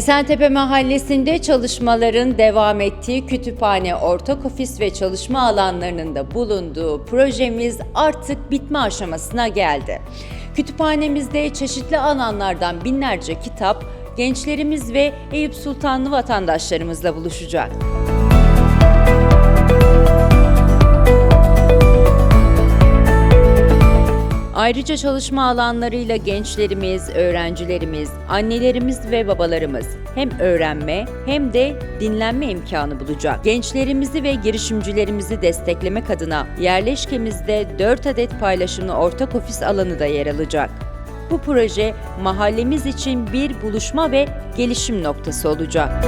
Esentepe Mahallesi'nde çalışmaların devam ettiği kütüphane, ortak ofis ve çalışma alanlarının da bulunduğu projemiz artık bitme aşamasına geldi. Kütüphanemizde çeşitli alanlardan binlerce kitap gençlerimiz ve Eyüp Sultanlı vatandaşlarımızla buluşacak. Ayrıca çalışma alanlarıyla gençlerimiz, öğrencilerimiz, annelerimiz ve babalarımız hem öğrenme hem de dinlenme imkanı bulacak. Gençlerimizi ve girişimcilerimizi desteklemek adına yerleşkemizde 4 adet paylaşımlı ortak ofis alanı da yer alacak. Bu proje mahallemiz için bir buluşma ve gelişim noktası olacak.